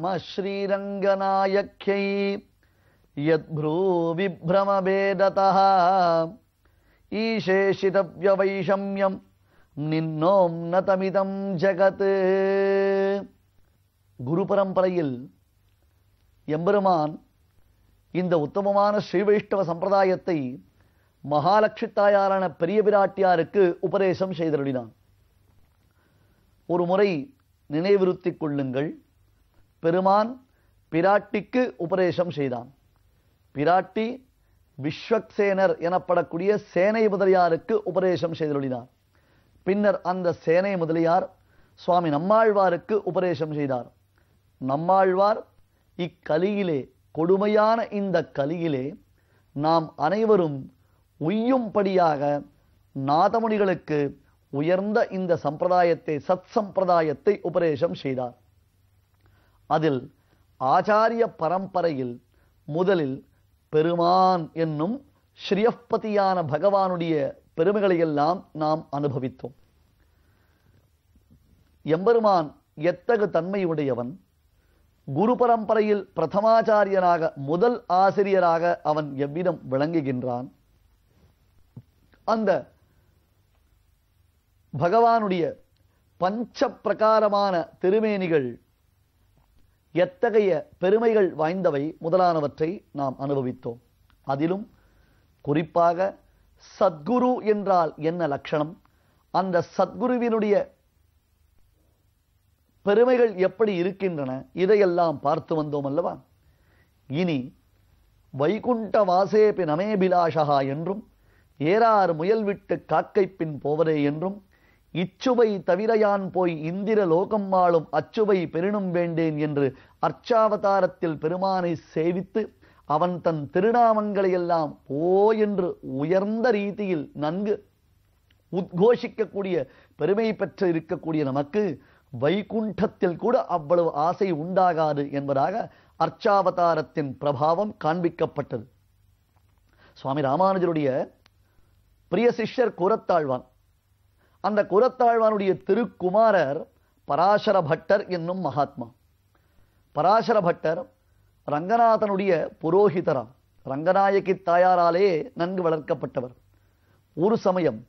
நம ஸ்ரீரங்கநாயக்யை யத்ப்ரூ விப்ரமபேததா ஈசேஷிதவ்யவைஷம்யம் நின்னோம் நதமிதம் ஜகத் குரு பரம்பரையில் எம்பெருமான் இந்த உத்தமமான ஸ்ரீ வைஷ்ணவ சம்பிரதாயத்தை மகாலட்சுமி தாயாரான பெரிய பிராட்டியாருக்கு உபதேசம் செய்தருளினான். ஒரு முறை நினைவிருத்திக் கொள்ளுங்கள். பெருமான் பிராட்டிக்கு உபதேசம் செய்தான். பிராட்டி விஸ்வக்சேனர் எனப்படக்கூடிய சேனை முதலியாருக்கு உபதேசம் செய்தருளினார் பின்னர் அந்த சேனை முதலியார் சுவாமி நம்மாழ்வாருக்கு உபதேசம் செய்தார். நம்மாழ்வார் இக்கலியிலே கொடுமையான இந்த கலியிலே நாம் அனைவரும் உய்யும்படியாக நாதமுனிகளுக்கு உயர்ந்த இந்த சம்பிரதாயத்தை சத் சம்பிரதாயத்தை உபதேசம் செய்தார். அதில் ஆச்சாரிய பரம்பரையில் முதலில் பெருமான் என்னும் ஸ்ரீயப்பதியான பகவானுடைய பெருமைகளை எல்லாம் நாம் அனுபவித்தோம். எம்பெருமான் எத்தகு தன்மையுடையவன்? குரு பரம்பரையில் பிரதமாச்சாரியனாக முதல் ஆசிரியராக அவன் எவ்விதம் விளங்குகின்றான்? அந்த பகவானுடைய பஞ்ச பிரகாரமான திருமேனிகள் எத்தகைய பெருமைகள் வாய்ந்தவை முதலானவற்றை நாம் அனுபவித்தோம். அதிலும் குறிப்பாக சத்குரு என்றால் என்ன லட்சணம்? அந்த சத்குருவினுடைய பெருமைகள் எப்படி இருக்கின்றன? இதையெல்லாம் பார்த்து வந்தோம் அல்லவா? இனி வைகுண்ட வாசேபி நமேபிலாஷகா என்றும் ஏறார் முயல் விட்டு காக்கை பின் போவதே என்றும் இச்சுவை தவிரையான் போய் இந்திர லோகம் வாழும் அச்சுவை பெருணும் வேண்டேன் என்று அர்ச்சாவதாரத்தில் பெருமானை சேவித்து அவன் தன் திருநாமங்களையெல்லாம் ஓ என்று உயர்ந்த ரீதியில் நன்கு உத்கோஷிக்கக்கூடிய பெருமை பெற்று இருக்கக்கூடிய நமக்கு வைகுண்டத்தில் கூட அவ்வளவு ஆசை உண்டாகாது என்பதாக அர்ச்சாவதாரத்தின் பிரபாவம் காண்பிக்கப்பட்டது. சுவாமி ராமானுஜருடைய பிரிய சிஷ்யர் கூறத்தாழ்வான் அந்த குரத்தாழ்வானுடைய திருக்குமாரர் பராசர பட்டர் என்னும் மகாத்மா. பராசர பட்டர் ரங்கநாதனுடைய புரோஹிதராம். ரங்கநாயகி தாயாராலே நன்கு வளர்க்கப்பட்டவர். ஒரு சமயம்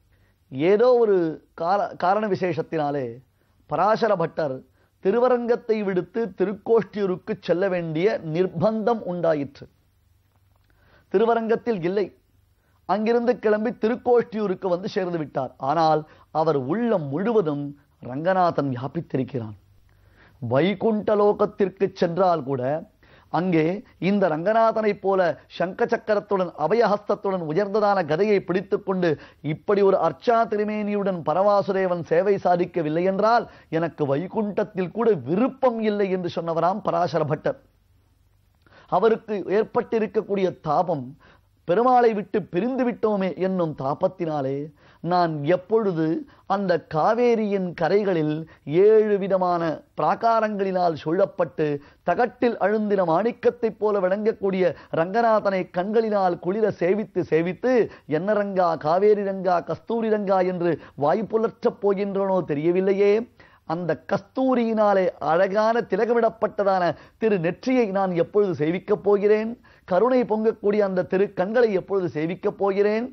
ஏதோ ஒரு கால காரண விசேஷத்தினாலே பராசர பட்டர் திருவரங்கத்தை விடுத்து திருக்கோஷ்டியூருக்கு செல்ல வேண்டிய நிர்பந்தம் உண்டாயிற்று. திருவரங்கத்தில் இல்லை. அங்கிருந்து கிளம்பி திருக்கோஷ்டியூருக்கு வந்து சேர்ந்து விட்டார். ஆனால் அவர் உள்ளம் முழுவதும் ரங்கநாதன் வியாபித்திருக்கிறான். வைகுண்ட லோகத்திற்கு சென்றால் கூட அங்கே இந்த ரங்கநாதனைப் போல சங்க சக்கரத்துடன் அபயஹஸ்தத்துடன் உயர்ந்ததான கதையை பிடித்துக்கொண்டு இப்படி ஒரு அர்ச்சா திருமேனியுடன் பரவாசுதேவன் சேவை சாதிக்கவில்லை என்றால் எனக்கு வைகுண்டத்தில் கூட விருப்பம் இல்லை என்று சொன்னவராம் பராசர பட்டர் அவருக்கு ஏற்பட்டிருக்கக்கூடிய தாபம் பெருமாளை விட்டு பிரிந்து விட்டோமே என்னும் தாபத்தினாலே நான் எப்பொழுது அந்த காவேரியின் கரைகளில் ஏழு விதமான பிராகாரங்களினால் சூழப்பட்டு தகட்டில் அழுந்தின மாணிக்கத்தைப் போல விளங்கக்கூடிய ரங்கநாதனை கண்களினால் குளிர சேவித்து சேவித்து என்ன ரங்கா காவேரி ரங்கா கஸ்தூரி ரங்கா என்று வாய்ப்புலற்றப் போகின்றனோ தெரியவில்லையே. அந்த கஸ்தூரியினாலே அழகான திலகமிடப்பட்டதான திரு நெற்றியை நான் எப்பொழுது சேவிக்கப் போகிறேன்? கருணை பொங்கக்கூடிய அந்த திரு கண்களை எப்பொழுது சேவிக்கப் போகிறேன்?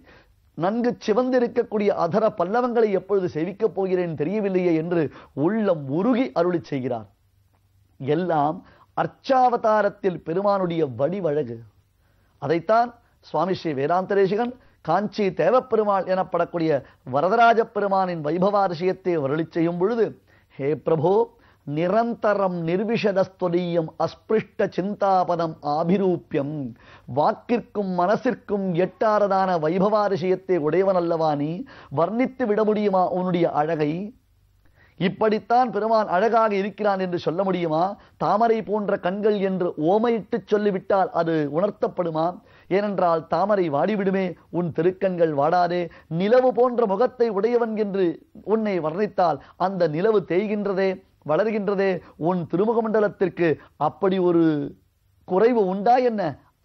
நன்கு சிவந்திருக்கக்கூடிய அதர பல்லவங்களை எப்பொழுது சேவிக்கப் போகிறேன் தெரியவில்லையே என்று உள்ளம் உருகி அருளி செய்கிறார். எல்லாம் அர்ச்சாவதாரத்தில் பெருமானுடைய வடிவழகு அதைத்தான் சுவாமி ஸ்ரீ வேதாந்தரேஷிகன் காஞ்சி தேவப்பெருமாள் எனப்படக்கூடிய வரதராஜ பெருமானின் வைபவாரிஷயத்தை வருளி செய்யும் பொழுது ஹே பிரபோ நிரந்தரம் நிர்விஷதஸ்துரியம் அஸ்பிருஷ்ட சிந்தாபதம் ஆபிரூப்பியம் வாக்கிற்கும் மனசிற்கும் எட்டாரதான வைபவாரிஷயத்தை உடையவன் நீ வர்ணித்து விட முடியுமா உன்னுடைய அழகை? இப்படித்தான் பெருமான் அழகாக இருக்கிறான் என்று சொல்ல முடியுமா? தாமரை போன்ற கண்கள் என்று ஓமையிட்டு சொல்லிவிட்டால் அது உணர்த்தப்படுமா? ஏனென்றால் தாமரை வாடிவிடுமே உன் திருக்கண்கள் வாடாதே. நிலவு போன்ற முகத்தை உடையவன் என்று உன்னை வர்ணித்தால் அந்த நிலவு தேய்கின்றதே. வளர்கின்றதே உன் திருமுக மண்டலத்திற்கு அப்படி ஒரு குறைவு உண்டா என்ன?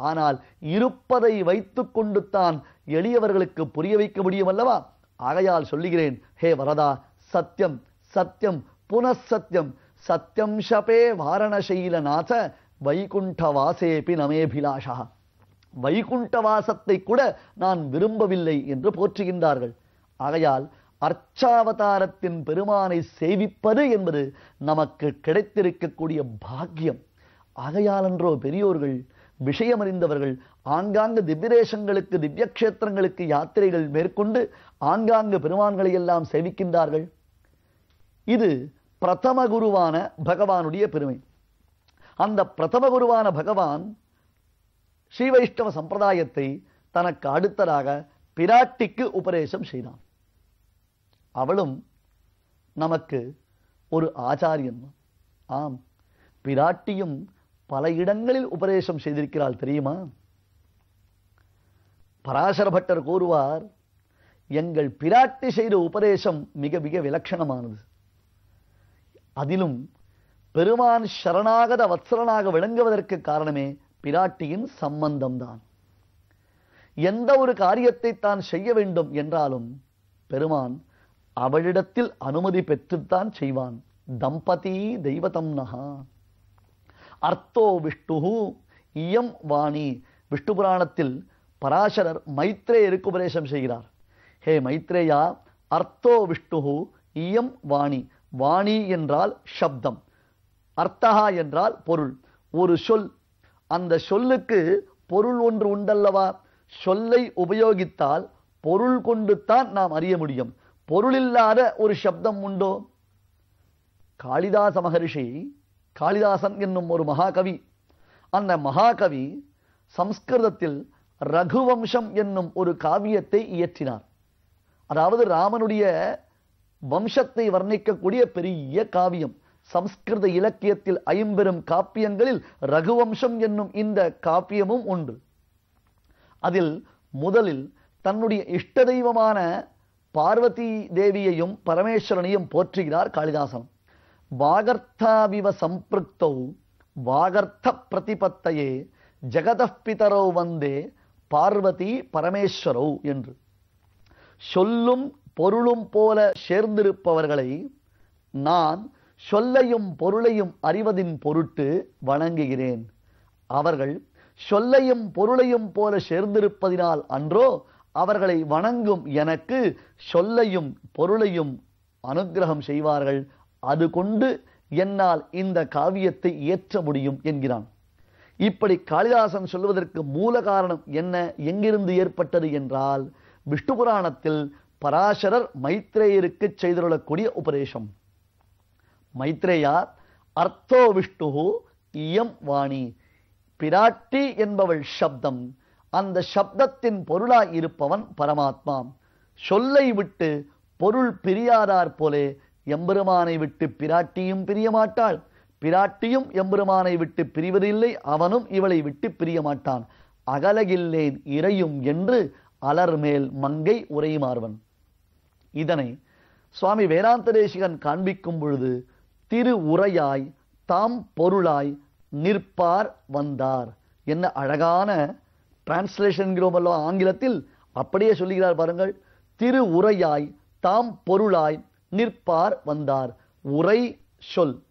ஆனால் இருப்பதை வைத்துக்கொண்டு தான் எளியவர்களுக்கு புரிய வைக்க முடியும் அல்லவா? ஆகையால் சொல்லுகிறேன் ஹே வரதா சத்தியம் சத்தியம் புனசத்தியம் சத்யம் ஷபே வாரணசைலநாத வைகுண்ட வாசேபி நமேபிலாஷா. வைகுண்ட வாசத்தை கூட நான் விரும்பவில்லை என்று போற்றுகின்றார்கள். ஆகையால் அர்ச்சாவதாரத்தின் பெருமானை சேவிப்பது என்பது நமக்கு கிடைத்திருக்கக்கூடிய பாக்கியம். ஆகையாலன்றோ பெரியோர்கள் விஷயமறிந்தவர்கள் ஆங்காங்கு திவ்யதேசங்களுக்கு திவ்யக்ஷேத்திரங்களுக்கு யாத்திரைகள் மேற்கொண்டு ஆங்காங்கு பெருமான்களை எல்லாம் சேவிக்கின்றார்கள். இது பிரதம குருவான பகவானுடைய பெருமை. அந்த பிரதம குருவான பகவான் ஸ்ரீ வைஷ்ணவ சம்பிரதாயத்தை தனக்கு அடுத்ததாக பிராட்டிக்கு உபதேசம் செய்தான். அவளும் நமக்கு ஒரு ஆச்சாரியன் ஆம் பிராட்டியும் பல இடங்களில் உபதேசம் செய்திருக்கிறாள் தெரியுமா? பராசர பட்டர் கூறுவார் எங்கள் பிராட்டி செய்த உபதேசம் மிக மிக விலட்சணமானது அதிலும் பெருமான் சரணாகத வத்சலனாக விளங்குவதற்கு காரணமே பிராட்டியின் சம்பந்தம்தான். எந்த ஒரு காரியத்தை தான் செய்ய வேண்டும் என்றாலும் பெருமான் அவளிடத்தில் அனுமதி பெற்றுத்தான் செய்வான். தம்பதி தெய்வதம் நகா. அர்த்தோ விஷ்ணு இயம் வாணி. விஷ்ணு புராணத்தில் பராசரர் மைத்ரேயருக்கு உபதேசம் செய்கிறார். ஹே மைத்ரேயா அர்த்தோ விஷ்ணு இயம் வாணி. வாணி என்றால் சப்தம். அர்த்தகா என்றால் பொருள். ஒரு சொல். அந்த சொல்லுக்கு பொருள் ஒன்று உண்டல்லவா? சொல்லை உபயோகித்தால் பொருள் கொண்டுத்தான் நாம் அறிய முடியும். பொருளில்லாத ஒரு சப்தம் உண்டோ? காளிதாச மகரிஷி காளிதாசன் என்னும் ஒரு மகாகவி அந்த மகாகவி சம்ஸ்கிருதத்தில் ரகுவம்சம் என்னும் ஒரு காவியத்தை இயற்றினார். அதாவது ராமனுடைய வம்சத்தை வர்ணிக்கக்கூடிய பெரிய காவியம் சம்ஸ்கிருத இலக்கியத்தில் ஐம்பெரும் காப்பியங்களில் ரகுவம்சம் என்னும் இந்த காப்பியமும் உண்டு. அதில் முதலில் தன்னுடைய இஷ்ட தெய்வமான பார்வதி தேவியையும் பரமேஸ்வரனையும் போற்றுகிறார் காளிதாசன். வாகர்த்தாவிவ சம்பிருக்தௌ வாகர்த்த பிரதிபத்தையே ஜெகதப்பிதரோ வந்தே பார்வதி பரமேஸ்வரோ என்று. சொல்லும் பொருளும் போல சேர்ந்திருப்பவர்களை நான் சொல்லையும் பொருளையும் அறிவதின் பொருட்டு வணங்குகிறேன். அவர்கள் சொல்லையும் பொருளையும் போல சேர்ந்திருப்பதினால் அன்றோ அவர்களை வணங்கும் எனக்கு சொல்லையும் பொருளையும் அனுக்கிரகம் செய்வார்கள். அது கொண்டு என்னால் இந்த காவியத்தை இயற்ற முடியும் என்கிறான். இப்படி காளிதாசன் சொல்வதற்கு மூல காரணம் என்ன? எங்கிருந்து ஏற்பட்டது என்றால் விஷ்ணு புராணத்தில் பராசரர் மைத்ரேயருக்கு செய்துள்ளக்கூடிய உபதேசம். மைத்ரேயார் அர்த்தோ விஷ்ணு இயம் வாணி. பிராட்டி என்பவள் சப்தம். அந்த சப்தத்தின் பொருளாய் இருப்பவன் பரமாத்மா. சொல்லை விட்டு பொருள் பிரியாதார் போலே எம்பெருமானை விட்டு பிராட்டியும் பிரிய மாட்டாள் பிராட்டியும் எம்பெருமானை விட்டு பிரிவதில்லை அவனும் இவளை விட்டு பிரிய மாட்டான் அகலகில்லேன் இறையும் என்று அலர்மேல் மங்கை உரையுமார்வன் இதனை சுவாமி வேதாந்த தேசிகன் காண்பிக்கும் பொழுது திரு உரையாய் தாம் பொருளாய் நிற்பார் வந்தார். என்ன அழகான டிரான்ஸ்லேஷன் அல்லவா ஆங்கிலத்தில் அப்படியே சொல்லுகிறார் பாருங்கள். திரு உரையாய் தாம் பொருளாய் நிற்பார் வந்தார். உரை சொல்.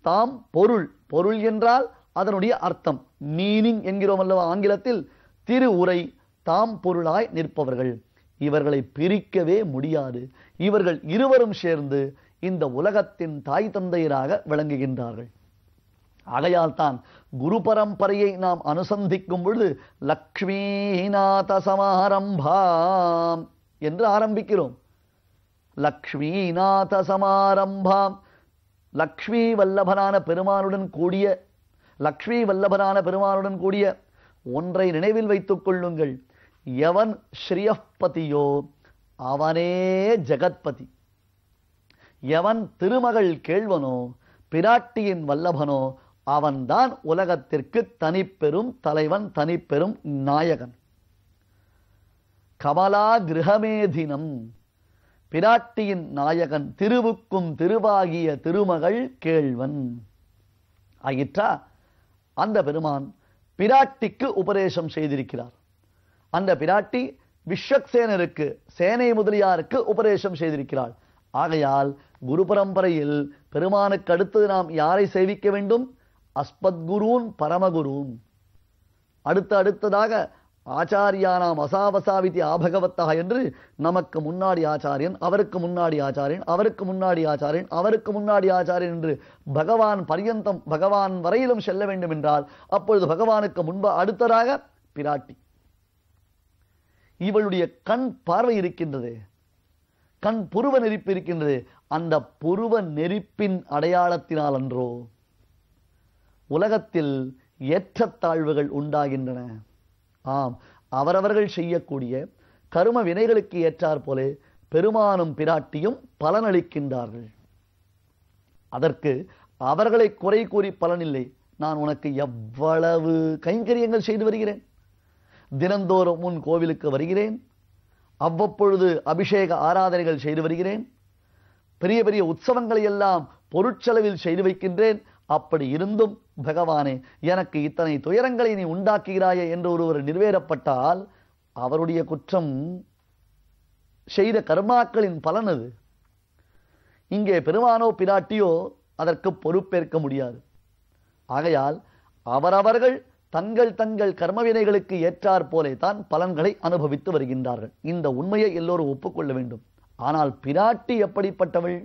தாம் பொருள் பொருள் என்றால் அதனுடைய அர்த்தம். மீனிங் என்கிறோம் அல்லவா ஆங்கிலத்தில் திரு உரை தாம் பொருளாய் நிற்பவர்கள். இவர்களை பிரிக்கவே முடியாது. இவர்கள் இருவரும் சேர்ந்து இந்த உலகத்தின் தாய் தந்தையராக விளங்குகின்றார்கள். ஆகையால் தான் குரு பரம்பரையை நாம் அனுசந்திக்கும் பொழுது லக்ஷ்மீநாத சமாரம்பாம் என்று ஆரம்பிக்கிறோம். லக்ஷ்மீநாத சமாரம்பாம். லக்ஷ்மி வல்லபனான பெருமானுடன் கூடிய லக்ஷ்மி வல்லபனான பெருமானுடன் கூடிய ஒன்றை நினைவில் வைத்துக் கொள்ளுங்கள். எவன் ஸ்ரீயப்பதியோ அவனே ஜெகத்பதி. எவன் திருமகள் கேள்வனோ பிராட்டியின் வல்லபனோ அவன்தான் உலகத்திற்கு தனிப்பெரும் தலைவன் தனிப்பெரும் நாயகன். கமலா கிரகமேதினம் பிராட்டியின் நாயகன் திருவுக்கும் திருவாகிய திருமகள் கேள்வன். ஆகிற்றா அந்த பெருமான் பிராட்டிக்கு உபதேசம் செய்திருக்கிறார். அந்த பிராட்டி விஸ்வக்சேனருக்கு சேனை முதலியாருக்கு உபதேசம் செய்திருக்கிறாள். ஆகையால் குரு பரம்பரையில் பெருமானுக்கு அடுத்தது நாம் யாரை சேவிக்க வேண்டும்? அஸ்பத்குருன் பரமகுருன் அடுத்த அடுத்ததாக ஆச்சாரியானாம் அசாவசாவிதி ஆபகவத்தா என்று நமக்கு முன்னாடி ஆச்சாரியன் அவருக்கு முன்னாடி ஆச்சாரியன் அவருக்கு முன்னாடி ஆச்சாரியன் அவருக்கு முன்னாடி ஆச்சாரியன் என்று பகவான் பரியந்தம் பகவான் வரையிலும் செல்ல வேண்டும் என்றால் அப்பொழுது பகவானுக்கு முன்பு அடுத்ததாக பிராட்டி. இவளுடைய கண் பார்வை இருக்கின்றது. கண் புருவ நெருப்பு இருக்கின்றது. அந்த புருவ நெருப்பின் அடையாளத்தினால் அன்றோ உலகத்தில் ஏற்றத்தாழ்வுகள் உண்டாகின்றன. ஆம் அவரவர்கள் செய்யக்கூடிய கரும வினைகளுக்கு ஏற்றாற் போல பெருமானும் பிராட்டியும் பலனளிக்கின்றார்கள். அதற்கு அவர்களை குறை கூறி பலனில்லை. நான் உனக்கு எவ்வளவு கைங்கரியங்கள் செய்து வருகிறேன். தினந்தோறும் உன் கோவிலுக்கு வருகிறேன். அவ்வப்பொழுது அபிஷேக ஆராதனைகள் செய்து வருகிறேன். பெரிய பெரிய உற்சவங்களை எல்லாம் பொருட்செலவில் செய்து வைக்கின்றேன். அப்படி இருந்தும் பகவானே எனக்கு இத்தனை துயரங்களை நீ உண்டாக்குகிறாயே என்று ஒருவர் நிறைவேறப்பட்டால் அவருடைய குற்றம் செய்த கர்மாக்களின் பலன் அது. இங்கே பெருமானோ பிராட்டியோ அதற்கு பொறுப்பேற்க முடியாது. ஆகையால் அவரவர்கள் தங்கள் தங்கள் கர்மவினைகளுக்கு ஏற்றாற் போலே தான் பலன்களை அனுபவித்து வருகின்றார்கள். இந்த உண்மையை எல்லோரும் ஒப்புக்கொள்ள வேண்டும். ஆனால் பிராட்டி எப்படிப்பட்டவள்?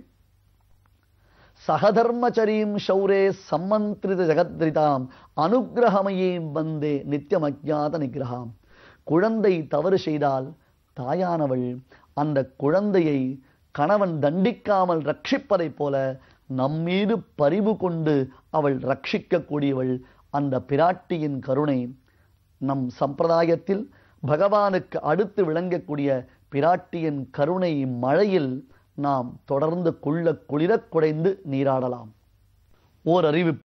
சகதர்மச்சரீம் ஷௌரே சம்மந்திரித ஜெகத்ரிதாம் அனுகிரகமயீம் வந்தே நித்தியம் அஜாத நிகிரகாம் குழந்தை தவறு செய்தால் தாயானவள் அந்த குழந்தையை கணவன் தண்டிக்காமல் ரட்சிப்பதைப் போல நம்மீது பரிவு கொண்டு அவள் ரட்சிக்கக்கூடியவள். அந்த பிராட்டியின் கருணை நம் சம்பிரதாயத்தில் பகவானுக்கு அடுத்து விளங்கக்கூடிய பிராட்டியின் கருணை மழையில் நாம் தொடர்ந்து குள்ள குளிரக் குடைந்து நீராடலாம். ஓர் அறிவிப்பு.